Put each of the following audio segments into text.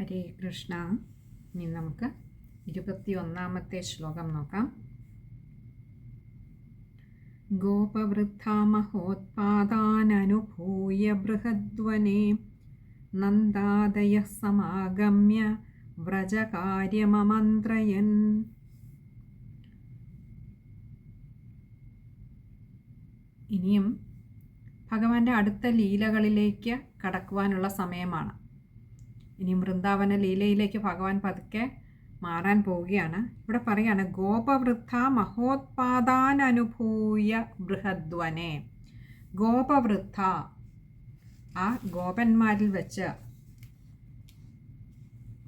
ഹരേ കൃഷ്ണ. ഇനി നമുക്ക് ഇരുപത്തി ഒന്നാമത്തെ ശ്ലോകം നോക്കാം. ഗോപവൃദ്ധാമഹോത്പാദാനനുഭൂയ ബൃഹദ്വനെ നന്ദാദയ സമാഗമ്യ വ്രജകാര്യമമന്ത്രയൻ. ഇനിയും ഭഗവാന്റെ അടുത്ത ലീലകളിലേക്ക് കടക്കുവാനുള്ള സമയമാണ്. ഇനി വൃന്ദാവന ലീലയിലേക്ക് ഭഗവാൻ പതുക്കെ മാറാൻ പോവുകയാണ്. ഇവിടെ പറയാണ് ഗോപവൃദ്ധ മഹോത്പാദാനനുഭൂയ ബൃഹദ്വനെ ഗോപവൃദ്ധ ആ ഗോപന്മാരിൽ വെച്ച്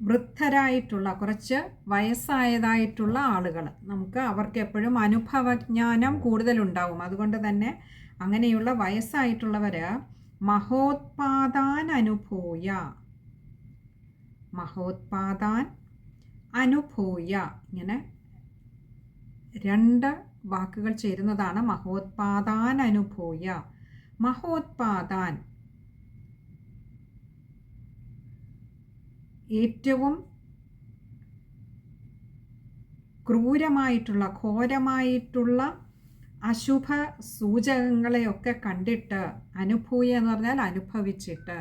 വൃദ്ധരായിട്ടുള്ള കുറച്ച് വയസ്സായതായിട്ടുള്ള ആളുകൾ നമുക്ക് അവർക്ക് എപ്പോഴും അനുഭവജ്ഞാനം കൂടുതലുണ്ടാവും. അതുകൊണ്ട് തന്നെ അങ്ങനെയുള്ള വയസ്സായിട്ടുള്ളവർ മഹോത്പാദാൻ അനുഭൂയ മഹോത്പാദാൻ അനുഭൂയ. ഇങ്ങനെ രണ്ട് വാക്കുകൾ ചേരുന്നതാണ് മഹോത്പാദാൻ അനുഭൂയ. മഹോത്പാദാൻ ഏറ്റവും ക്രൂരമായിട്ടുള്ള ഘോരമായിട്ടുള്ള അശുഭ സൂചകങ്ങളെയൊക്കെ കണ്ടിട്ട് അനുഭൂയ എന്ന് പറഞ്ഞാൽ അനുഭവിച്ചിട്ട്.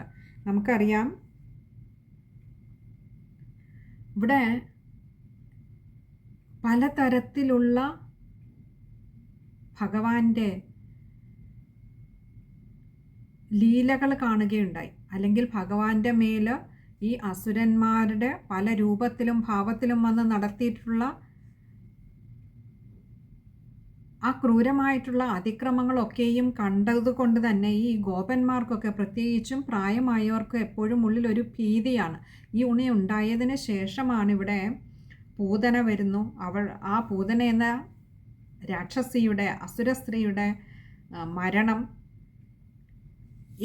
നമുക്കറിയാം ഇവിടെ പലതരത്തിലുള്ള ഭഗവാന്റെ ലീലകൾ കാണുകയുണ്ടായി. അല്ലെങ്കിൽ ഭഗവാന്റെ മേൽ ഈ അസുരന്മാരുടെ പല രൂപത്തിലും ഭാവത്തിലും വന്ന് നടത്തിയിട്ടുള്ള ആ ക്രൂരമായിട്ടുള്ള അതിക്രമങ്ങളൊക്കെയും കണ്ടതുകൊണ്ട് തന്നെ ഈ ഗോപന്മാർക്കൊക്കെ പ്രത്യേകിച്ചും പ്രായമായവർക്ക് എപ്പോഴും ഉള്ളിൽ ഒരു ഭീതിയാണ്. ഈ ഉണി ഉണ്ടായതിന് ശേഷമാണ് ഇവിടെ പൂതന വരുന്നു. അവൾ ആ പൂതന എന്ന രാക്ഷസിയുടെ അസുര സ്ത്രീയുടെ മരണം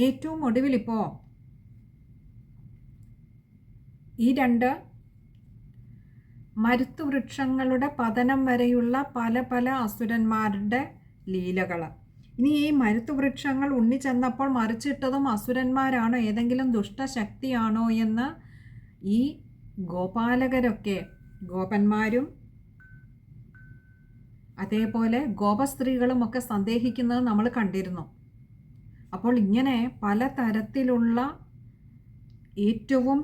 ഏറ്റവും ഒടുവിലിപ്പോൾ ഈ രണ്ട് മരുത്തുവൃക്ഷങ്ങളുടെ പതനം വരെയുള്ള പല പല അസുരന്മാരുടെ ലീലകൾ. ഇനി ഈ മരുത്തുവൃക്ഷങ്ങൾ ഉണ്ണി ചെന്നപ്പോൾ മറിച്ചിട്ടതും അസുരന്മാരാണോ. ഏതെങ്കിലും ദുഷ്ടശക്തിയാണോ എന്ന് ഈ ഗോപാലകരൊക്കെ ഗോപന്മാരും അതേപോലെ ഗോപസ്ത്രീകളും ഒക്കെ സന്ദേഹിക്കുന്നത് നമ്മൾ കണ്ടിരുന്നു. അപ്പോൾ ഇങ്ങനെ പലതരത്തിലുള്ള ഏറ്റവും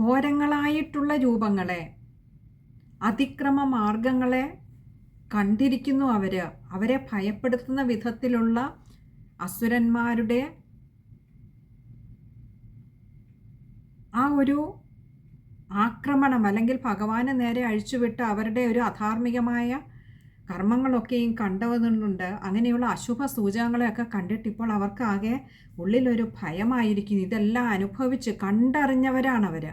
ഘോരങ്ങളായിട്ടുള്ള രൂപങ്ങളെ അതിക്രമ മാർഗങ്ങളെ കണ്ടിരിക്കുന്നു അവർ അവരെ ഭയപ്പെടുത്തുന്ന വിധത്തിലുള്ള അസുരന്മാരുടെ ആ ഒരു ആക്രമണം അല്ലെങ്കിൽ ഭഗവാന് നേരെ അഴിച്ചുവിട്ട് അവരുടെ ഒരു അധാർമികമായ കർമ്മങ്ങളൊക്കെയും കണ്ടുവന്നുണ്ട് അങ്ങനെയുള്ള അശുഭ സൂചകങ്ങളെയൊക്കെ കണ്ടിട്ട് ഇപ്പോൾ അവർക്കാകെ ഉള്ളിലൊരു ഭയമായിരിക്കുന്നു. ഇതെല്ലാം അനുഭവിച്ച് കണ്ടറിഞ്ഞവരാണ് അവർ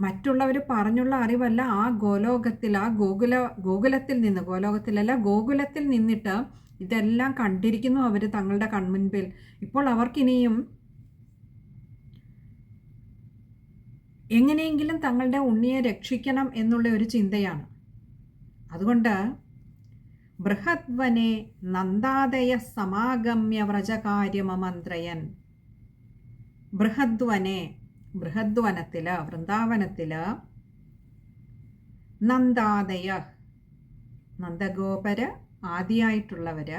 മറ്റുള്ളവർ പറഞ്ഞുള്ള അറിവല്ല. ആ ഗോലോകത്തിൽ ആ ഗോകുല ഗോകുലത്തിൽ നിന്ന് ഗോലോകത്തിലല്ല ഗോകുലത്തിൽ നിന്നിട്ട് ഇതെല്ലാം കണ്ടിരിക്കുന്നു അവർ തങ്ങളുടെ കൺമുൻപിൽ. ഇപ്പോൾ അവർക്കിനിയും എങ്ങനെയെങ്കിലും തങ്ങളുടെ ഉണ്ണിയെ രക്ഷിക്കണം എന്നുള്ള ഒരു ചിന്തയാണ്. അതുകൊണ്ട് ബൃഹദ്വനെ നന്ദാദയ സമാഗമ്യ വ്രജകാര്യമമന്ത്രയൻ. ബൃഹദ്വനെ ബൃഹദ്വനത്തിൽ വൃന്ദാവനത്തിൽ നന്ദാദയ നന്ദഗോപര ആദിയായിട്ടുള്ളവർ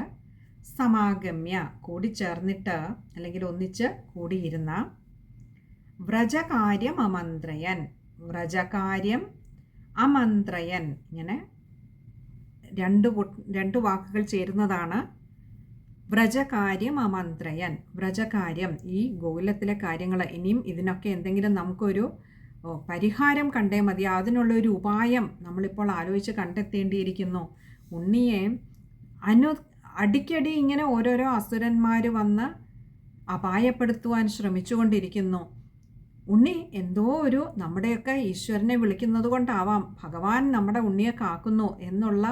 സമാഗമ്യ കൂടിച്ചേർന്നിട്ട് അല്ലെങ്കിൽ ഒന്നിച്ച് കൂടിയിരുന്ന വ്രജകാര്യം അമന്ത്രയൻ വ്രജകാര്യം അമന്ത്രയൻ. ഇങ്ങനെ രണ്ട് രണ്ട് വാക്കുകൾ ചേരുന്നതാണ് വ്രജകാര്യം അമന്ത്രയൻ. വ്രജകാര്യം. ഈ ഗോകുലത്തിലെ കാര്യങ്ങൾ ഇനിയും ഇതിനൊക്കെ എന്തെങ്കിലും നമുക്കൊരു പരിഹാരം കണ്ടേ മതി. അതിനുള്ള ഒരു ഉപായം നമ്മളിപ്പോൾ ആലോചിച്ച് കണ്ടെത്തേണ്ടിയിരിക്കുന്നു. ഉണ്ണിയെ അനു അടിക്കടി ഇങ്ങനെ ഓരോരോ അസുരന്മാർ വന്ന് അപായപ്പെടുത്തുവാൻ ശ്രമിച്ചുകൊണ്ടിരിക്കുന്നു. ഉണ്ണി എന്തോ ഒരു നമ്മുടെയൊക്കെ ഈശ്വരനെ വിളിക്കുന്നത് കൊണ്ടാവാം. ഭഗവാൻ നമ്മുടെ ഉണ്ണിയെ കാക്കുന്നു എന്നുള്ള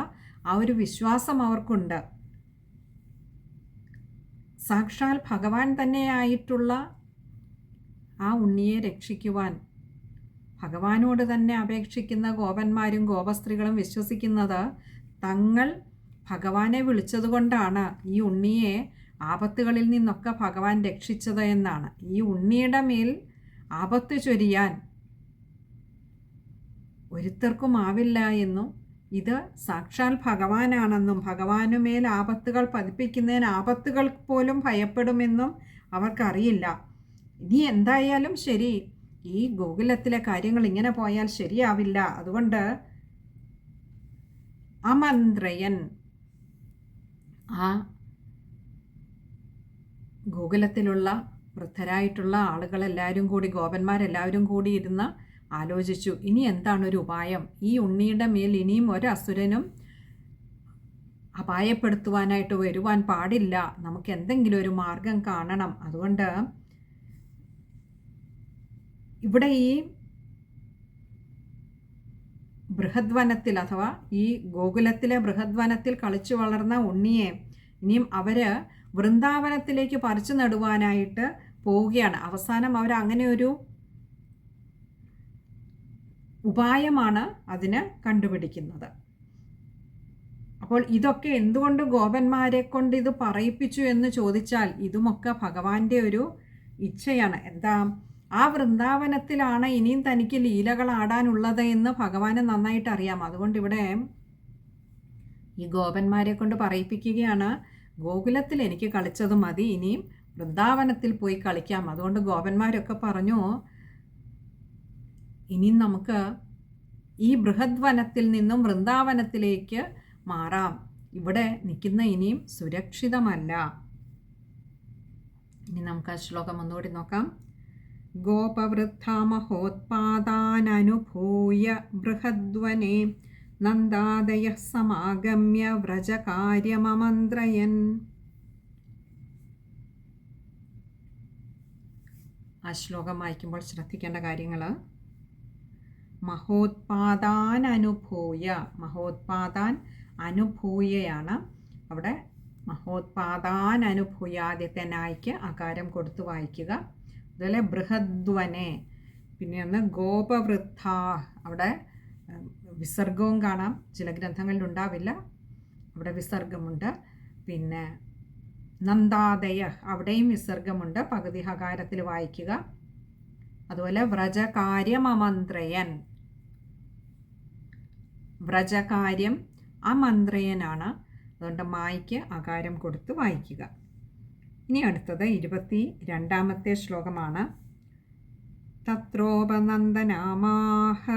ആ ഒരു വിശ്വാസം അവർക്കുണ്ട്. സാക്ഷാൽ ഭഗവാൻ തന്നെയായിട്ടുള്ള ആ ഉണ്ണിയെ രക്ഷിക്കുവാൻ ഭഗവാനോട് തന്നെ അപേക്ഷിക്കുന്ന ഗോപന്മാരും ഗോപസ്ത്രീകളും വിശ്വസിക്കുന്നത് തങ്ങൾ ഭഗവാനെ വിളിച്ചതുകൊണ്ടാണ് ഈ ഉണ്ണിയെ ആപത്തുകളിൽ നിന്നൊക്കെ ഭഗവാൻ രക്ഷിച്ചത് എന്നാണ്. ഈ ഉണ്ണിയുടെ മേൽ ആപത്ത് ചൊരിയാൻ ഒരുത്തർക്കും ആവില്ല എന്നും ഇത് സാക്ഷാൽ ഭഗവാനാണെന്നും ഭഗവാനുമേൽ ആപത്തുകൾ പതിപ്പിക്കുന്നതിന് ആപത്തുകൾ പോലും ഭയപ്പെടുമെന്നും അവർക്കറിയില്ല. ഇനി എന്തായാലും ശരി. ഈ ഗോകുലത്തിലെ കാര്യങ്ങൾ ഇങ്ങനെ പോയാൽ ശരിയാവില്ല. അതുകൊണ്ട് അമന്ത്രയൻ ആ ഗോകുലത്തിലുള്ള വൃദ്ധരായിട്ടുള്ള ആളുകളെല്ലാവരും കൂടി ഗോപന്മാരെല്ലാവരും കൂടി ഇരുന്ന് ആലോചിച്ചു ഇനി എന്താണ് ഒരു ഉപായം? ഈ ഉണ്ണിയുടെ മേൽ ഇനിയും ഒരു അസുരനും അപായപ്പെടുത്തുവാനായിട്ട് വരുവാൻ പാടില്ല. നമുക്ക് എന്തെങ്കിലും ഒരു മാർഗം കാണണം. അതുകൊണ്ട് ഇവിടെ ഈ ബൃഹദ്വനത്തിൽ അഥവാ ഈ ഗോകുലത്തിലെ ബൃഹദ്വനത്തിൽ കളിച്ചു വളർന്ന ഉണ്ണിയെ ഇനിയും അവർ വൃന്ദാവനത്തിലേക്ക് പറിച്ചു നടുവാനായിട്ട് പോവുകയാണ്. അവസാനം അവർ അങ്ങനെ ഒരു ഉപായമാണ് അതിന് കണ്ടുപിടിക്കുന്നത്. അപ്പോൾ ഇതൊക്കെ എന്തുകൊണ്ട് ഗോപന്മാരെ കൊണ്ട് ഇത് പറയിപ്പിച്ചു എന്ന് ചോദിച്ചാൽ ഇതുമൊക്കെ ഭഗവാന്റെ ഒരു ഇച്ഛയാണ്. എന്താ ആ വൃന്ദാവനത്തിലാണ് ഇനിയും തനിക്ക് ലീലകൾ ആടാനുള്ളത് എന്ന് ഭഗവാന് നന്നായിട്ട് അറിയാം. അതുകൊണ്ട് ഇവിടെ ഈ ഗോപന്മാരെ കൊണ്ട് പറയിപ്പിക്കുകയാണ്. ഗോകുലത്തിൽ എനിക്ക് കളിച്ചത് മതി ഇനിയും വൃന്ദാവനത്തിൽ പോയി കളിക്കാം. അതുകൊണ്ട് ഗോപന്മാരൊക്കെ പറഞ്ഞു ഇനി നമുക്ക് ഈ ബൃഹദ്വനത്തിൽ നിന്നും വൃന്ദാവനത്തിലേക്ക് മാറാം. ഇവിടെ നിൽക്കുന്ന ഇനിയും സുരക്ഷിതമല്ല. ഇനി നമുക്ക് ആ ശ്ലോകം ഒന്നുകൂടി നോക്കാം. ഗോപവൃദ്ധാമഹോത്പാദാനനുഭൂയ ബൃഹദ്വനെ നന്ദാദയ സമാഗമ്യ വ്രജകാര്യമമന്ത്രയൻ ആ ശ്ലോകം വായിക്കുമ്പോൾ ശ്രദ്ധിക്കേണ്ട കാര്യങ്ങൾ മഹോത്പാദാൻ അനുഭൂയ മഹോത്പാദാൻ അനുഭൂയയാണ്. അവിടെ മഹോത്പാദാൻ അനുഭൂയ ആദ്യത്തെ നായ്ക്ക് അകാരം കൊടുത്ത് വായിക്കുക. അതുപോലെ ബൃഹദ്വനെ പിന്നെ ഒന്ന് ഗോപവൃദ്ധ. അവിടെ വിസർഗവും കാണാം. ചില ഗ്രന്ഥങ്ങളിൽ ഉണ്ടാവില്ല അവിടെ വിസർഗമുണ്ട്. പിന്നെ നന്ദാദയ അവിടെയും വിസർഗമുണ്ട്. പകുതി ഹകാരത്തിൽ വായിക്കുക. അതുപോലെ വ്രജകാര്യം അമന്ത്രയൻ വ്രജകാര്യം അമന്ത്രയനാണ്. അതുകൊണ്ട് മായ്ക്ക് അകാരം കൊടുത്ത് വായിക്കുക. ഇനി അടുത്തത് ഇരുപത്തി രണ്ടാമത്തെ ശ്ലോകമാണ്. തത്രോപനന്ദനാമാഹ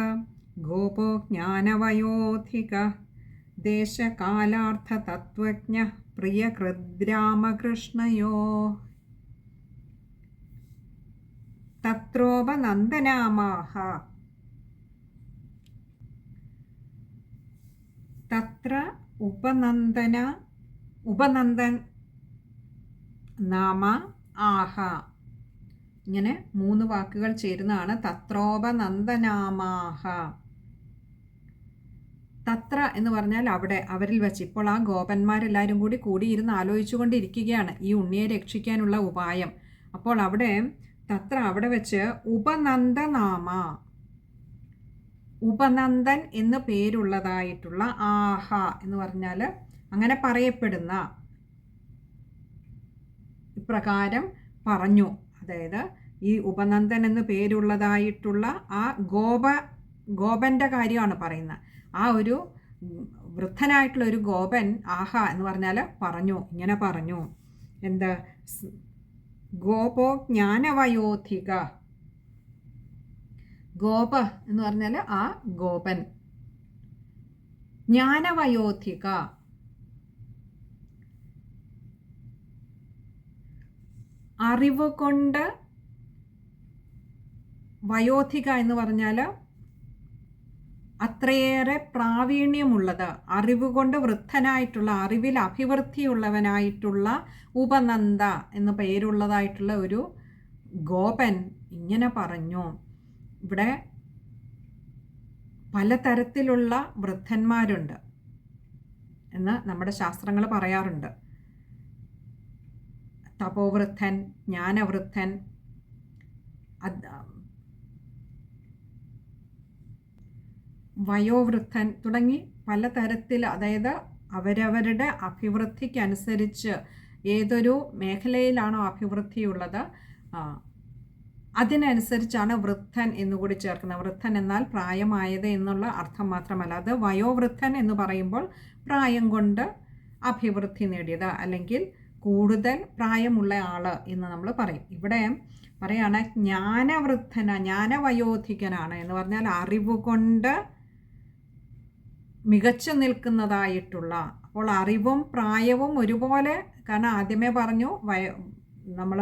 ഗോപോ ജ്ഞാനവയോധിക ദേശകാലാർത്ഥതത്വജ്ഞ പ്രിയകൃദ്രാമകൃഷ്ണയോ. തത്രോപനന്ദനാമാഹ തത്ര ഉപനന്ദന ഉപനന്ദൻ നാമ ആഹ. ഇങ്ങനെ മൂന്ന് വാക്കുകൾ ചേരുന്നതാണ്. തത്രോപനന്ദനാമാഹ. തത്ര എന്ന് പറഞ്ഞാൽ അവിടെ അവരിൽ വെച്ച്. ഇപ്പോൾ ആ ഗോപന്മാരെല്ലാവരും കൂടി കൂടിയിരുന്ന് ആലോചിച്ചുകൊണ്ടിരിക്കുകയാണ് ഈ ഉണ്ണിയെ രക്ഷിക്കാനുള്ള ഉപായം. അപ്പോൾ അവിടെ തത്ര അവിടെ വെച്ച് ഉപനന്ദനാമ. ഉപനന്ദൻ എന്ന് പേരുള്ളതായിട്ടുള്ള ആഹ എന്ന് പറഞ്ഞാൽ അങ്ങനെ പറയപ്പെടുന്ന ഇപ്രകാരം പറഞ്ഞു. അതായത് ഈ ഉപനന്ദൻ എന്ന് പേരുള്ളതായിട്ടുള്ള ആ ഗോപ ഗോപന്റെ കാര്യമാണ് പറയുന്നത്. ആ ഒരു വൃദ്ധനായിട്ടുള്ള ഒരു ഗോപൻ ആഹ എന്ന് പറഞ്ഞാൽ പറഞ്ഞു ഇങ്ങനെ പറഞ്ഞു. എന്താ? ഗോപോ ജ്ഞാനവയോധിക ഗോപ എന്ന് പറഞ്ഞാൽ ആ ഗോപൻ. ജ്ഞാനവയോധിക. അറിവ് കൊണ്ട് വയോധിക എന്ന് പറഞ്ഞാൽ അത്രയേറെ പ്രാവീണ്യമുള്ളത്. അറിവ് കൊണ്ട് വൃദ്ധനായിട്ടുള്ള അറിവിൽ അഭിവൃദ്ധിയുള്ളവനായിട്ടുള്ള ഉപനന്ദ എന്ന് പേരുള്ളതായിട്ടുള്ള ഒരു ഗോപൻ ഇങ്ങനെ പറഞ്ഞു. ഇവിടെ പലതരത്തിലുള്ള വൃദ്ധന്മാരുണ്ട് എന്ന് നമ്മുടെ ശാസ്ത്രങ്ങൾ പറയാറുണ്ട്. തപോവൃദ്ധൻ ജ്ഞാനവൃദ്ധൻ വയോവൃദ്ധൻ തുടങ്ങി പലതരത്തിൽ അതായത് അവരവരുടെ അഭിവൃദ്ധിക്കനുസരിച്ച് ഏതൊരു മേഖലയിലാണോ അഭിവൃദ്ധിയുള്ളത് അതിനനുസരിച്ചാണ് വൃദ്ധൻ എന്നുകൂടി ചേർക്കുന്നത്. വൃദ്ധൻ എന്നാൽ പ്രായമായത് എന്നുള്ള അർത്ഥം മാത്രമല്ല അത് വയോവൃദ്ധൻ എന്ന് പറയുമ്പോൾ പ്രായം കൊണ്ട് അഭിവൃദ്ധി നേടിയത് അല്ലെങ്കിൽ കൂടുതൽ പ്രായമുള്ള ആൾ എന്ന് നമ്മൾ പറയും. ഇവിടെ പറയാണ് ജ്ഞാനവൃദ്ധന ജ്ഞാനവയോധികനാണ് എന്ന് പറഞ്ഞാൽ അറിവ് കൊണ്ട് മികച്ചു നിൽക്കുന്നതായിട്ടുള്ള അപ്പോൾ അറിവും പ്രായവും ഒരുപോലെ കാരണം ആദ്യമേ പറഞ്ഞു വയ നമ്മൾ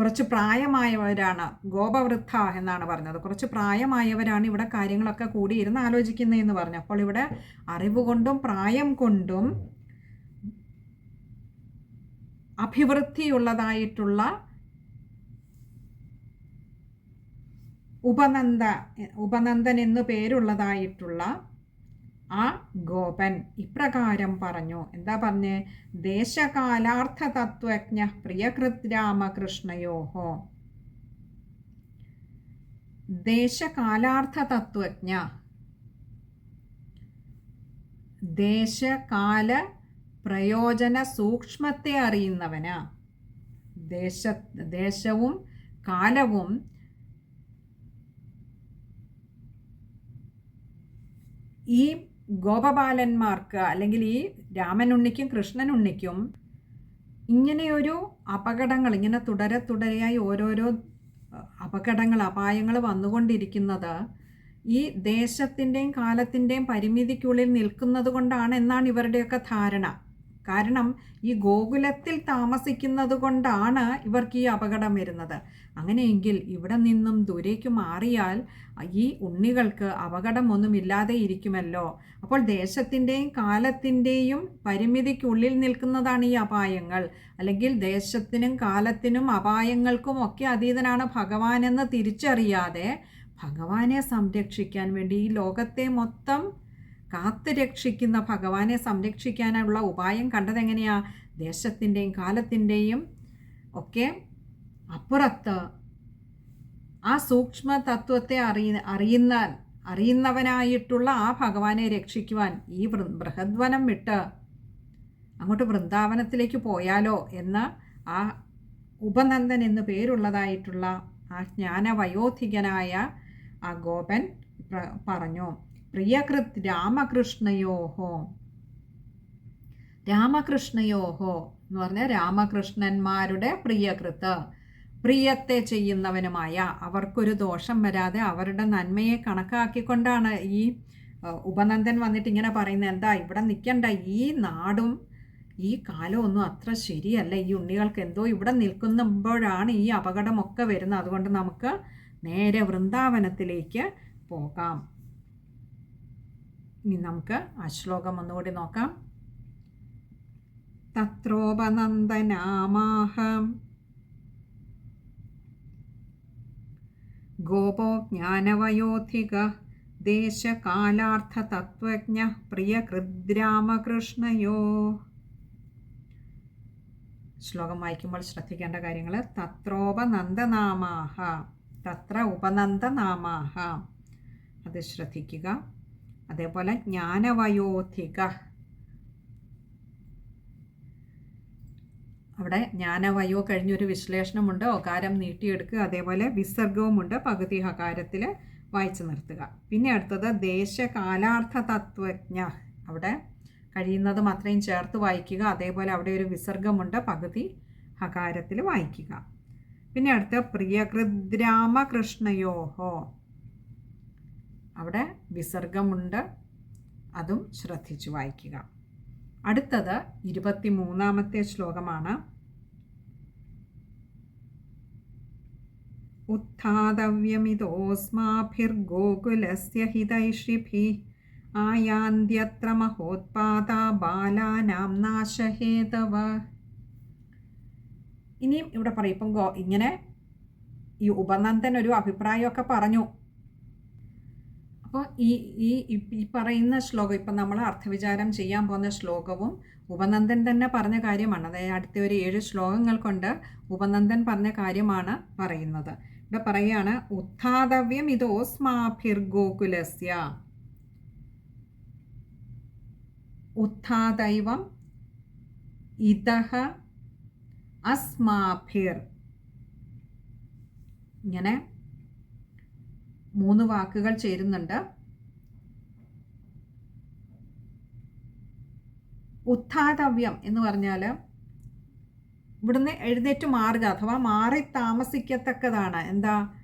കുറച്ച് പ്രായമായവരാണ് ഗോപവൃദ്ധ എന്നാണ് പറഞ്ഞത്. കുറച്ച് പ്രായമായവരാണ് ഇവിടെ കാര്യങ്ങളൊക്കെ കൂടി ഇരുന്ന് ആലോചിക്കുന്നതെന്ന് പറഞ്ഞു. അപ്പോൾ ഇവിടെ അറിവ് കൊണ്ടും പ്രായം കൊണ്ടും അഭിവൃദ്ധിയുള്ളതായിട്ടുള്ള ഉപനന്ദ ഉപനന്ദൻ എന്നു പേരുള്ളതായിട്ടുള്ള ആ ഗോപൻ ഇപ്രകാരം പറഞ്ഞു. എന്താ പറഞ്ഞ്? ദേശകാലാർത്ഥ തത്വജ്ഞ പ്രിയകൃത് രാമകൃഷ്ണയോഹോ ദേശകാലാർത്ഥ തത്വജ്ഞ ദേശകാല പ്രയോജന സൂക്ഷ്മത്തെ അറിയുന്നവന്. ദേശ ദേശവും കാലവും ഈ ഗോപബാലന്മാർക്ക് അല്ലെങ്കിൽ ഈ രാമൻ ഉണ്ണിക്കും കൃഷ്ണൻ ഉണ്ണിക്കും ഇങ്ങനെയൊരു അപകടങ്ങൾ ഇങ്ങനെ തുടരെ തുടരെയായി ഓരോരോ അപകടങ്ങൾ അപായങ്ങൾ വന്നുകൊണ്ടിരിക്കുന്നത് ഈ ദേശത്തിന്റെയും കാലത്തിന്റെയും പരിമിതിക്കുള്ളിൽ നിൽക്കുന്നത് കൊണ്ടാണ് എന്നാണ് ഇവരുടെയൊക്കെ ധാരണ. കാരണം ഈ ഗോകുലത്തിൽ താമസിക്കുന്നത് കൊണ്ടാണ് ഇവർക്ക് ഈ അപകടം വരുന്നത്. അങ്ങനെയെങ്കിൽ ഇവിടെ നിന്നും ദൂരേക്ക് മാറിയാൽ ഈ ഉണ്ണികൾക്ക് അപകടമൊന്നുമില്ലാതെ ഇരിക്കുമല്ലോ. അപ്പോൾ ദേശത്തിന്റെയും കാലത്തിന്റെയും പരിമിതിക്കുള്ളിൽ നിൽക്കുന്നതാണ് ഈ അപായങ്ങൾ. അല്ലെങ്കിൽ ദേശത്തിനും കാലത്തിനും അപായങ്ങൾക്കും ഒക്കെ അതീതനാണ് ഭഗവാനെന്ന് തിരിച്ചറിയാതെ ഭഗവാനെ സംരക്ഷിക്കാൻ വേണ്ടി ഈ ലോകത്തെ മൊത്തം കാത്തു രക്ഷിക്കുന്ന ഭഗവാനെ സംരക്ഷിക്കാനുള്ള ഉപായം കണ്ടതെങ്ങനെയാ? ദേശത്തിന്റെയും കാലത്തിന്റെയും ഒക്കെ അപ്പുറത്ത് ആ സൂക്ഷ്മ തത്വത്തെ അറിയ അറിയുന്ന അറിയുന്നവനായിട്ടുള്ള ആ ഭഗവാനെ രക്ഷിക്കുവാൻ ഈ ബൃഹദ്വനം വിട്ട് അങ്ങോട്ട് വൃന്ദാവനത്തിലേക്ക് പോയാലോ എന്ന് ആ ഉപനന്ദൻ എന്നു പേരുള്ളതായിട്ടുള്ള ആ ജ്ഞാനവയോധികനായ ആ ഗോപൻ പറഞ്ഞു. പ്രിയകൃത് രാമകൃഷ്ണയോഹോ. രാമകൃഷ്ണയോഹോ എന്ന് പറഞ്ഞാൽ രാമകൃഷ്ണന്മാരുടെ പ്രിയകൃത്ത്. പ്രിയത്തെ ചെയ്യുന്നവനുമായ അവർക്കൊരു ദോഷം വരാതെ അവരുടെ നന്മയെ കണക്കാക്കിക്കൊണ്ടാണ് ഈ ഉപനന്ദൻ വന്നിട്ട് ഇങ്ങനെ പറയുന്നത്. എന്താ ഇവിടെ നിൽക്കണ്ട. ഈ നാടും ഈ കാലമൊന്നും അത്ര ശരിയല്ല. ഈ ഉണ്ണികൾക്ക് എന്തോ ഇവിടെ നിൽക്കുമ്പോഴാണ് ഈ അപകടമൊക്കെ വരുന്നത്. അതുകൊണ്ട് നമുക്ക് നേരെ വൃന്ദാവനത്തിലേക്ക് പോകാം. ഇനി നമുക്ക് ആ ശ്ലോകം ഒന്നുകൂടി നോക്കാം. തത്രോപനന്ദനാമാഹം. ഗോപോ ജ്ഞാനവയോധിക ദേശകാലാർത്ഥതത്വജ്ഞ പ്രിയകൃദ്രാമകൃഷ്ണയോ. ശ്ലോകം വായിക്കുമ്പോൾ ശ്രദ്ധിക്കേണ്ട കാര്യങ്ങൾ തത്രോപനന്ദനാമാഹ. തത്ര ഉപനന്ദനാമാഹ. അത് ശ്രദ്ധിക്കുക. അതേപോലെ ജ്ഞാനവയോധിക. അവിടെ ജ്ഞാനവയോ കഴിഞ്ഞൊരു വിശ്ലേഷണമുണ്ട്. ഒകാരം നീട്ടിയെടുക്കുക. അതേപോലെ വിസർഗവുമുണ്ട്. പകുതി ഹകാരത്തിൽ വായിച്ചു നിർത്തുക. പിന്നെ അടുത്തത് ദേശകാലാർത്ഥ തത്വജ്ഞ അവിടെ കഴിയുന്നതും അത്രയും ചേർത്ത് വായിക്കുക. അതേപോലെ അവിടെ ഒരു വിസർഗമുണ്ട്. പകുതി ഹകാരത്തിൽ വായിക്കുക. പിന്നെ അടുത്ത പ്രിയകൃദ്രാമകൃഷ്ണയോഹോ അവിടെ വിസർഗമുണ്ട് അതും ശ്രദ്ധിച്ചു വായിക്കുക അടുത്തത് ഇരുപത്തി മൂന്നാമത്തെ ശ്ലോകമാണ് उत्थातव्यमितोऽस्माभिर्गोकुलस्य हितैषिभिः ആയാന്ത്യത്ര മഹോത്പാത ബാലാനാം നാശഹേതവ ഇനിയും ഇവിടെ പറയും ഇപ്പം ഗോ ഇങ്ങനെ ഈ ഉപനന്ദൻ ഒരു അഭിപ്രായമൊക്കെ പറഞ്ഞു അപ്പോൾ ഈ ഈ ഈ പറയുന്ന ശ്ലോകം ഇപ്പം നമ്മൾ അർത്ഥവിചാരം ചെയ്യാൻ പോകുന്ന ശ്ലോകവും ഉപനന്ദൻ തന്നെ പറഞ്ഞ കാര്യമാണ്. അതായത് അടുത്ത ഒരു ഏഴ് ശ്ലോകങ്ങൾ കൊണ്ട് ഉപനന്ദൻ പറഞ്ഞ കാര്യമാണ് പറയുന്നത്. ഇവിടെ പറയുകയാണ് ഉത്ഥാതവ്യം ഇതോസ്മാഭിർഗോകുലസ്യ ഉത്ഥാദൈവം ഇതഹ അസ്മാഭിർ. ഇങ്ങനെ മൂന്ന് വാക്കുകൾ ചേരുന്നുണ്ട്. ഉത്ഥാതവ്യം എന്ന് പറഞ്ഞാൽ ഇവിടുന്ന് എഴുന്നേറ്റ് മാറുക അഥവാ മാറി താമസിക്കത്തക്കതാണ്. എന്താ?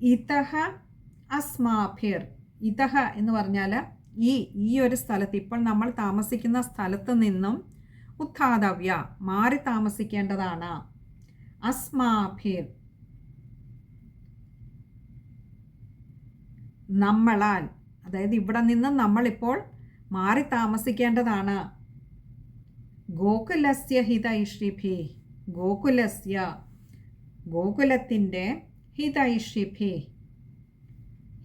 ഇതഹ അസ്മാഭിർ. ഇതഹ എന്ന് പറഞ്ഞാൽ ഈ ഈ ഒരു സ്ഥലത്ത് ഇപ്പോൾ നമ്മൾ താമസിക്കുന്ന സ്ഥലത്ത് നിന്നും ഉത്ഥാതവ്യ മാറി താമസിക്കേണ്ടതാണ്. അസ്മാഭിർ. നമ്മളാൽ അതായത് ഇവിടെ നിന്ന് നമ്മളിപ്പോൾ മാറി താമസിക്കേണ്ടതാണ്. ഗോകുലസ്യ ഹിതൈഷിഭി ഗോകുലസ്യ ഗോകുലത്തിന്റെ ഹിതൈഷിഭി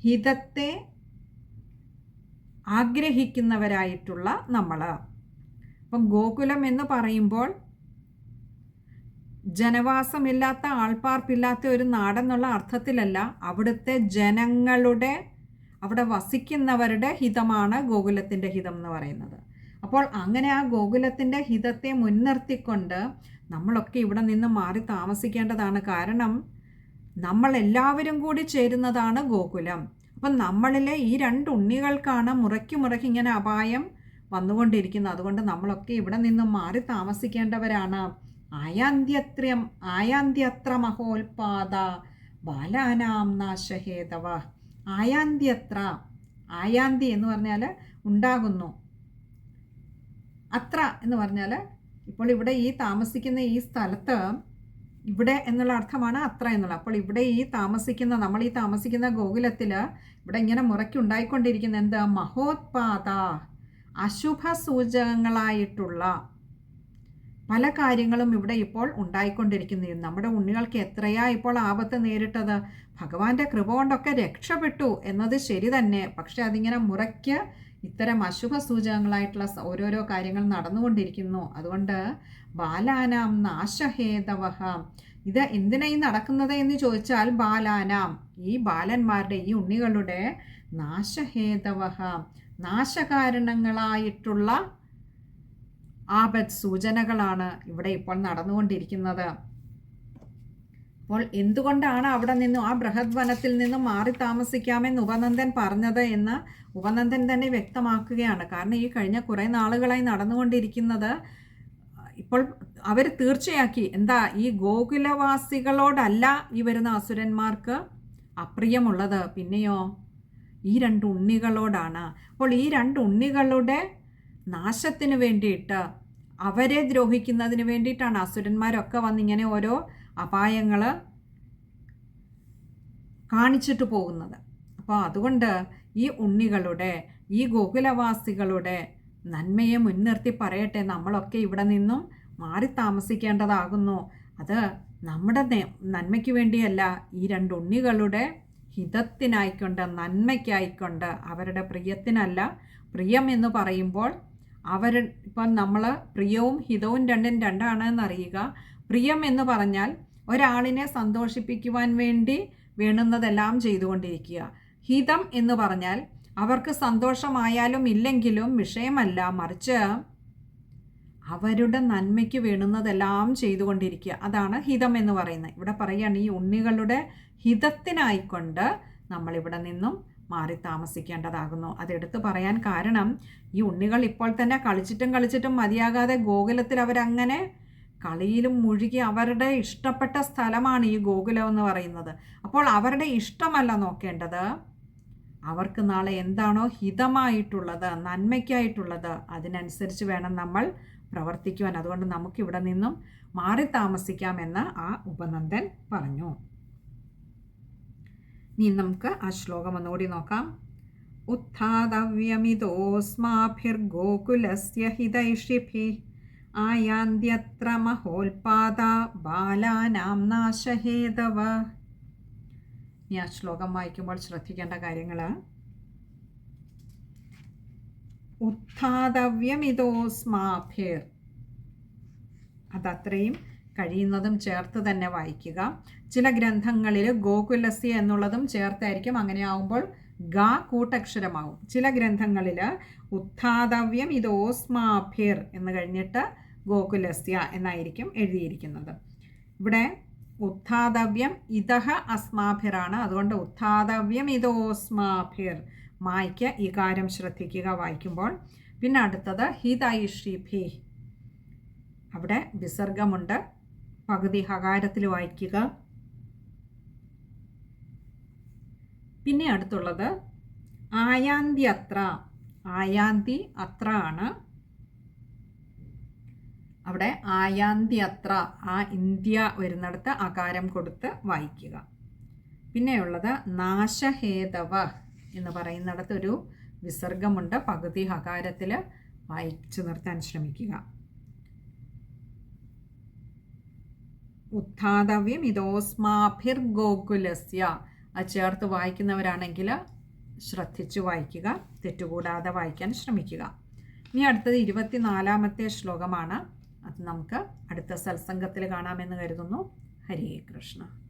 ഹിതത്തെ ആഗ്രഹിക്കുന്നവരായിട്ടുള്ള നമ്മൾ അപ്പം ഗോകുലം എന്ന് പറയുമ്പോൾ ജനവാസമില്ലാത്ത ആൾപ്പാർപ്പില്ലാത്ത ഒരു നാടെന്നുള്ള അർത്ഥത്തിലല്ല അവിടുത്തെ ജനങ്ങളുടെ അവിടെ വസിക്കുന്നവരുടെ ഹിതമാണ് ഗോകുലത്തിന്റെ ഹിതം എന്ന് പറയുന്നത്. അപ്പോൾ അങ്ങനെ ആ ഗോകുലത്തിന്റെ ഹിതത്തെ മുൻനിർത്തിക്കൊണ്ട് നമ്മളൊക്കെ ഇവിടെ നിന്ന് മാറി താമസിക്കേണ്ടതാണ്. കാരണം നമ്മൾ എല്ലാവരും കൂടി ചേരുന്നതാണ് ഗോകുലം. അപ്പം നമ്മളിലെ ഈ രണ്ട് ഉണ്ണികൾക്കാണ് മുറയ്ക്ക് മുറയ്ക്ക് ഇങ്ങനെ അപായം വന്നുകൊണ്ടിരിക്കുന്നത്. അതുകൊണ്ട് നമ്മളൊക്കെ ഇവിടെ നിന്ന് മാറി താമസിക്കേണ്ടവരാണ്. ആയാന്ത്യത്രം ആയാന്ത്യത്ര മഹോൽപാദ ബാലാനാം നാശഹേതവ. ആയാന്ത്യത്ര ആയാന്തി എന്ന് പറഞ്ഞാൽ ഉണ്ടാകുന്നു. അത്ര എന്ന് പറഞ്ഞാൽ ഇപ്പോൾ ഇവിടെ ഈ താമസിക്കുന്ന ഈ സ്ഥലത്ത് ഇവിടെ എന്നുള്ള അർത്ഥമാണ് അത്ര എന്നുള്ള അപ്പോൾ ഇവിടെ ഈ താമസിക്കുന്ന നമ്മൾ ഈ താമസിക്കുന്ന ഗോകുലത്തിൽ ഇവിടെ ഇങ്ങനെ മുറയ്ക്കുണ്ടായിക്കൊണ്ടിരിക്കുന്ന എന്ത്? മഹോത്പാത അശുഭ സൂചകങ്ങളായിട്ടുള്ള പല കാര്യങ്ങളും ഇവിടെ ഇപ്പോൾ ഉണ്ടായിക്കൊണ്ടിരിക്കുന്നു. നമ്മുടെ ഉണ്ണികൾക്ക് എത്രയാ ഇപ്പോൾ ആപത്ത് നേരിട്ടത്? ഭഗവാന്റെ കൃപ കൊണ്ടൊക്കെ രക്ഷപ്പെട്ടു എന്നത് ശരി തന്നെ. പക്ഷെ അതിങ്ങനെ മുറയ്ക്ക് ഇത്തരം അശുഭ സൂചകങ്ങളായിട്ടുള്ള ഓരോരോ കാര്യങ്ങൾ നടന്നുകൊണ്ടിരിക്കുന്നു. അതുകൊണ്ട് ബാലാനാം നാശഹേതവഹ. ഇത് എന്തിനായി നടക്കുന്നത് എന്ന് ചോദിച്ചാൽ ബാലാനാം ഈ ബാലന്മാരുടെ ഈ ഉണ്ണികളുടെ നാശഹേതവഹ. നാശകാരണങ്ങളായിട്ടുള്ള ആപത് സൂചനകളാണ് ഇവിടെ ഇപ്പോൾ നടന്നുകൊണ്ടിരിക്കുന്നത്. അപ്പോൾ എന്തുകൊണ്ടാണ് അവിടെ നിന്നും ആ ബൃഹത് വനത്തിൽ നിന്നും മാറി താമസിക്കാമെന്ന് ഉപനന്ദൻ പറഞ്ഞത് എന്ന് ഉപനന്ദൻ തന്നെ വ്യക്തമാക്കുകയാണ്. കാരണം ഈ കഴിഞ്ഞ കുറേ നാളുകളായി നടന്നുകൊണ്ടിരിക്കുന്നത് ഇപ്പോൾ അവർ തീർച്ചയാക്കി. എന്താ ഈ ഗോകുലവാസികളോടല്ല ഈ വരുന്ന അസുരന്മാർക്ക് അപ്രിയമുള്ളത്. പിന്നെയോ ഈ രണ്ട് ഉണ്ണികളോടാണ്. അപ്പോൾ ഈ രണ്ട് ഉണ്ണികളുടെ നാശത്തിന് വേണ്ടിയിട്ട് അവരെ ദ്രോഹിക്കുന്നതിന് വേണ്ടിയിട്ടാണ് അസുരന്മാരൊക്കെ വന്നിങ്ങനെ ഓരോ അപായങ്ങൾ കാണിച്ചിട്ട് പോകുന്നത്. അപ്പോൾ അതുകൊണ്ട് ഈ ഉണ്ണികളുടെ ഈ ഗോകുലവാസികളുടെ നന്മയെ മുൻനിർത്തി പറയട്ടെ. നമ്മളൊക്കെ ഇവിടെ നിന്നും മാറി താമസിക്കേണ്ടതാകുന്നു. അത് നമ്മുടെ നന്മയ്ക്ക് വേണ്ടിയല്ല. ഈ രണ്ട് ഉണ്ണികളുടെ ഹിതത്തിനായിക്കൊണ്ട് നന്മയ്ക്കായിക്കൊണ്ട് അവരുടെ പ്രിയത്തിനല്ല പ്രിയം എന്ന് പറയുമ്പോൾ അവർ ഇപ്പം നമ്മൾ പ്രിയവും ഹിതവും രണ്ടും രണ്ടാണ് അറിയുക പ്രിയം എന്ന് പറഞ്ഞാൽ ഒരാളിനെ സന്തോഷിപ്പിക്കുവാൻ വേണ്ടി വേണുന്നതെല്ലാം ചെയ്തുകൊണ്ടിരിക്കുക. ഹിതം എന്ന് പറഞ്ഞാൽ അവർക്ക് സന്തോഷമായാലും ഇല്ലെങ്കിലും വിഷയമല്ല. മറിച്ച് അവരുടെ നന്മയ്ക്ക് വേണുന്നതെല്ലാം ചെയ്തുകൊണ്ടിരിക്കുക. അതാണ് ഹിതം എന്ന് പറയുന്നത്. ഇവിടെ പറയുകയാണ് ഈ ഉണ്ണികളുടെ ഹിതത്തിനായിക്കൊണ്ട് നമ്മളിവിടെ നിന്നും മാറി താമസിക്കേണ്ടതാകുന്നു. അതെടുത്ത് പറയാൻ കാരണം ഈ ഉണ്ണികൾ ഇപ്പോൾ തന്നെ കളിച്ചിട്ടും കളിച്ചിട്ടും മതിയാകാതെ ഗോകുലത്തിൽ അവരങ്ങനെ കളിയിലും മുഴുകി അവരുടെ ഇഷ്ടപ്പെട്ട സ്ഥലമാണ് ഈ ഗോകുലം എന്ന് പറയുന്നത്. അപ്പോൾ അവരുടെ ഇഷ്ടമല്ല നോക്കേണ്ടത്. അവർക്ക് നാളെ എന്താണോ ഹിതമായിട്ടുള്ളത് നന്മയ്ക്കായിട്ടുള്ളത് അതിനനുസരിച്ച് വേണം നമ്മൾ പ്രവർത്തിക്കുവാൻ. അതുകൊണ്ട് നമുക്കിവിടെ നിന്നും മാറി താമസിക്കാമെന്ന് ആ ഉപനന്ദൻ പറഞ്ഞു. ഇനി നമുക്ക് ആ ശ്ലോകം ഒന്നുകൂടി നോക്കാം. ഉത്ഥാതവ്യമിതോസ്മാഭിർഗോകുലസ്യ ഹിതൈഷിഭി. ആയാന്ത്യത്ര മഹോൽപാദ ബാലാനാം നാശഹേതവ. ഇനി ആ ശ്ലോകം വായിക്കുമ്പോൾ ശ്രദ്ധിക്കേണ്ട കാര്യങ്ങൾ ഉത്ഥാതവ്യമിതോസ്മാഭിർ അതത്രയും കഴിയുന്നതും ചേർത്ത് തന്നെ വായിക്കുക. ചില ഗ്രന്ഥങ്ങളിൽ ഗോകുലസ്യ എന്നുള്ളതും ചേർത്തായിരിക്കും. അങ്ങനെ ആവുമ്പോൾ ഗ കൂട്ടക്ഷരമാവും. ചില ഗ്രന്ഥങ്ങളിൽ ഉത്ഥാതവ്യം ഇത് ഓസ്മാഭിർ എന്ന് കഴിഞ്ഞിട്ട് ഗോകുലസ്യ എന്നായിരിക്കും എഴുതിയിരിക്കുന്നത്. ഇവിടെ ഉത്ഥാതവ്യം ഇതഹ അസ്മാഭിറാണ്. അതുകൊണ്ട് ഉത്ഥാതവ്യം ഇത് ഓസ്മാഭിർ. മായ്ക്ക് ഇകാരം ശ്രദ്ധിക്കുക വായിക്കുമ്പോൾ. പിന്നെ അടുത്തത് ഹിതൈഷിഭി. അവിടെ വിസർഗമുണ്ട്. പകുതി ഹകാരത്തിൽ വായിക്കുക. പിന്നെ അടുത്തുള്ളത് ആയാന്തി അത്ര. ആയാന്തി അത്ര ആണ്. അവിടെ ആയാന്തി അത്ര ആ ഇന്ത്യ വരുന്നിടത്ത് അകാരം കൊടുത്ത് വായിക്കുക. പിന്നെയുള്ളത് നാശഹേതവ എന്ന് പറയുന്നിടത്ത് ഒരു വിസർഗമുണ്ട്. പകുതി ഹകാരത്തിൽ വായിച്ചു നിർത്താൻ ശ്രമിക്കുക. ഉത്ഥാതവ്യം ഇതോസ്മാഭിർ ഗോകുലസ്യ അത് ചേർത്ത് വായിക്കുന്നവരാണെങ്കിൽ ശ്രദ്ധിച്ച് വായിക്കുക തെറ്റുകൂടാതെ വായിക്കാൻ ശ്രമിക്കുക. ഇനി അടുത്തത് ഇരുപത്തിനാലാമത്തെ ശ്ലോകമാണ്. അത് നമുക്ക് അടുത്ത സത്സംഗത്തിൽ കാണാമെന്ന് കരുതുന്നു. ഹരേ കൃഷ്ണ.